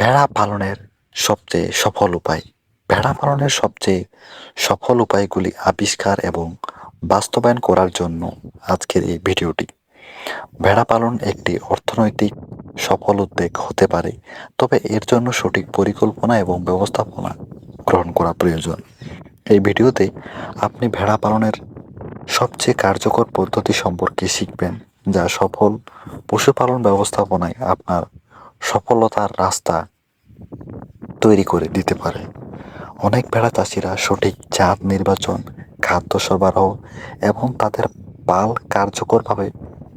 ভেড়া পালনের সবচেয়ে সফল উপায়। ভেড়া পালনের সবচেয়ে সফল উপায়গুলি আবিষ্কার এবং বাস্তবায়ন করার জন্য আজকের এই ভিডিওটি। ভেড়া পালন একটি অর্থনৈতিক সফল উদ্যোগ হতে পারে, তবে এর জন্য সঠিক পরিকল্পনা এবং ব্যবস্থাপনা গ্রহণ করা প্রয়োজন। এই ভিডিওতে আপনি ভেড়া পালনের সবচেয়ে কার্যকর পদ্ধতি সম্পর্কে শিখবেন, যা সফল পশুপালন ব্যবস্থাপনায় আপনার সফলতার রাস্তা তৈরি করে দিতে পারে। অনেক ভেড়া চাষিরা সঠিক জাত নির্বাচন, খাদ্য সরবরাহ এবং তাদের পাল কার্যকরভাবে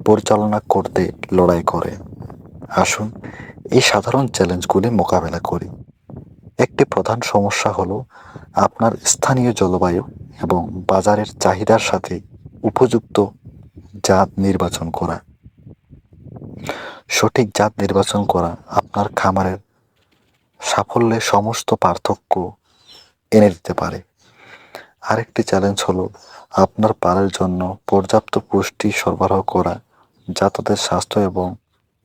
পরিচালনা করতে লড়াই করে। আসুন এই সাধারণ চ্যালেঞ্জগুলি মোকাবেলা করি। একটি প্রধান সমস্যা হলো আপনার স্থানীয় জলবায়ু এবং বাজারের চাহিদার সাথে উপযুক্ত জাত নির্বাচন করা। সঠিক জাত নির্বাচন করা আপনার খামারের সাফল্যে সমস্ত পার্থক্য এনে দিতে পারে। আরেকটি চ্যালেঞ্জ হলো আপনার পালের জন্য পর্যাপ্ত পুষ্টি সরবরাহ করা, যা তাদের স্বাস্থ্য এবং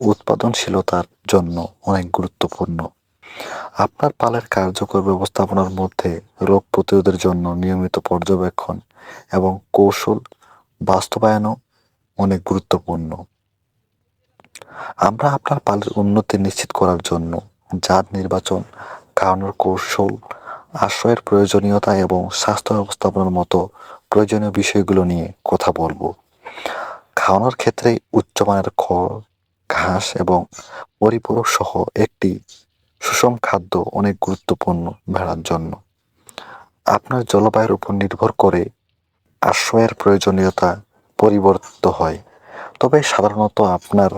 উৎপাদনশীলতার জন্য অনেক গুরুত্বপূর্ণ। আপনার পালের কার্যকর ব্যবস্থাপনার মধ্যে রোগ প্রতিরোধের জন্য নিয়মিত পর্যবেক্ষণ এবং কৌশল বাস্তবায়নও অনেক গুরুত্বপূর্ণ। আমরা আপনার পালের উন্নতি নিশ্চিত করার জন্য জাত নির্বাচন খাওয়ানোর কৌশল, আশ্রয়ের প্রয়োজনীয়তা এবং স্বাস্থ্য ব্যবস্থাপনার মতো প্রয়োজনীয় বিষয়গুলো নিয়ে কথা বলব। খাওয়ানোর ক্ষেত্রে উচ্চমানের খড়, ঘাস এবং পরিপূরক সহ একটি সুষম খাদ্য অনেক গুরুত্বপূর্ণ ভেড়ার জন্য। আপনার জলবায়ুর উপর নির্ভর করে আশ্রয়ের প্রয়োজনীয়তা পরিবর্তিত হয়। তবে সাধারণত আপনার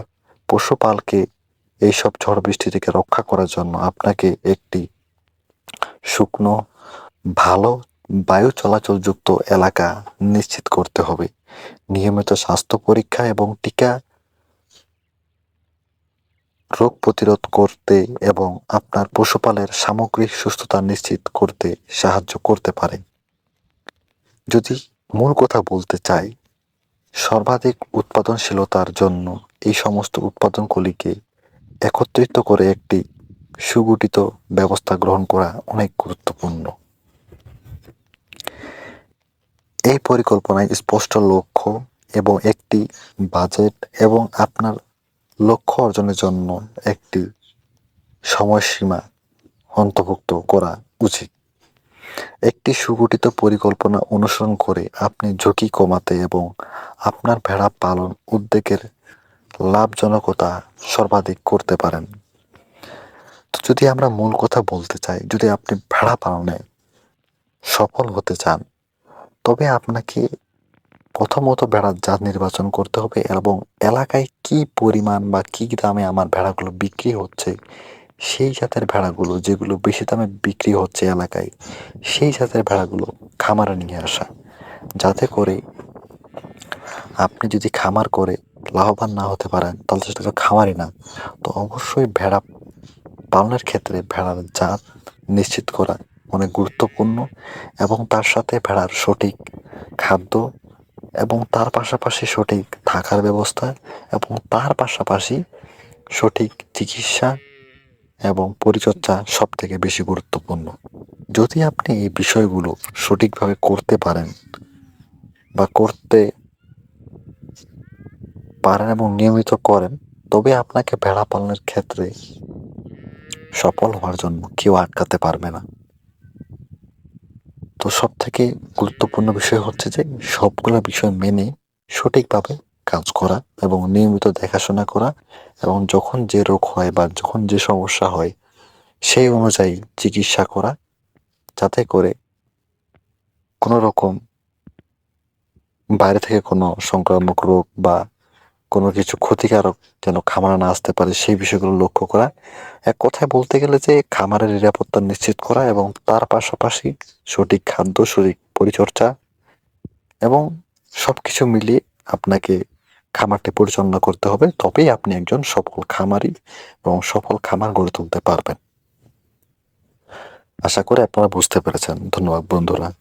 পশুপালকে এইসব ঝড় বৃষ্টি থেকে রক্ষা করার জন্য আপনাকে একটি শুকনো, ভালো বায়ু চলাচলযুক্ত এলাকা নিশ্চিত করতে হবে। নিয়মিত স্বাস্থ্য পরীক্ষা এবং টিকা রোগ প্রতিরোধ করতে এবং আপনার পশুপালের সামগ্রিক সুস্থতা নিশ্চিত করতে সাহায্য করতে পারে। যদি মূল কথা বলতে চাই, সর্বাধিক উৎপাদনশীলতার জন্য এই সমস্ত উৎপাদনগুলিকে একত্রিত করে একটি সুগঠিত ব্যবস্থা গ্রহণ করা অনেক গুরুত্বপূর্ণ। এই পরিকল্পনায় স্পষ্ট লক্ষ্য এবং একটি বাজেট এবং আপনার লক্ষ্য অর্জনের জন্য একটি সময়সীমা অন্তর্ভুক্ত করা উচিত। একটি সুগঠিত পরিকল্পনা অনুসরণ করে আপনি ঝুঁকি কমাতে এবং আপনার ভেড়া পালন উদ্যোগের লাভজনকতা সর্বাধিক করতে পারেন। তো যদি আমরা মূল কথা বলতে চাই, যদি আপনি ভেড়া পালনে সফল হতে চান, তবে আপনাকে প্রথমত ভেড়ার জাত নির্বাচন করতে হবে এবং এলাকায় কি পরিমাণ বা কি দামে আমার ভেড়াগুলো বিক্রি হচ্ছে, সেই জাতের ভেড়াগুলো, যেগুলো বেশি দামে বিক্রি হচ্ছে এলাকায়, সেই জাতের ভেড়াগুলো খামারে নিয়ে আসা। যাতে করে আপনি যদি খামার করে লাভবান না হতে পারেন, তাহলে সেটা তো খামারই না। তো অবশ্যই ভেড়া পালনের ক্ষেত্রে ভেড়ার জাত নিশ্চিত করা অনেক গুরুত্বপূর্ণ এবং তার সাথে ভেড়ার সঠিক খাদ্য এবং তার পাশাপাশি সঠিক থাকার ব্যবস্থা এবং তার পাশাপাশি সঠিক চিকিৎসা এবং পরিচর্যা সব থেকে বেশি গুরুত্বপূর্ণ। যদি আপনি এই বিষয়গুলো সঠিকভাবে করতে পারেন বা করতে পারেন এবং নিয়মিত করেন, তবে আপনাকে ভেড়া পালনের ক্ষেত্রে সফল হওয়ার জন্য কেউ আটকাতে পারবে না। তো সব থেকে গুরুত্বপূর্ণ বিষয় হচ্ছে যে, সবগুলো বিষয় মেনে সঠিকভাবে কাজ করা এবং নিয়মিত দেখাশোনা করা এবং যখন যে রোগ হয় বা যখন যে সমস্যা হয়, সেই অনুযায়ী চিকিৎসা করা, যাতে করে কোনো রকম বাইরে থেকে কোনো সংক্রামক রোগ বা কোনো কিছু ক্ষতিকারক যেন খামারে না আসতে পারে, সেই বিষয়গুলো লক্ষ্য করা। এক কথায় বলতে গেলে যে খামারের নিরাপত্তা নিশ্চিত করা এবং তার পাশাপাশি সঠিক খাদ্য, সঠিক পরিচর্যা এবং সব কিছু মিলিয়ে আপনাকে খামারটি পরিচালনা করতে হবে, তবেই আপনি একজন সফল খামারি এবং সফল খামার গড়ে তুলতে পারবেন। আশা করি আপনারা বুঝতে পেরেছেন। ধন্যবাদ বন্ধুরা।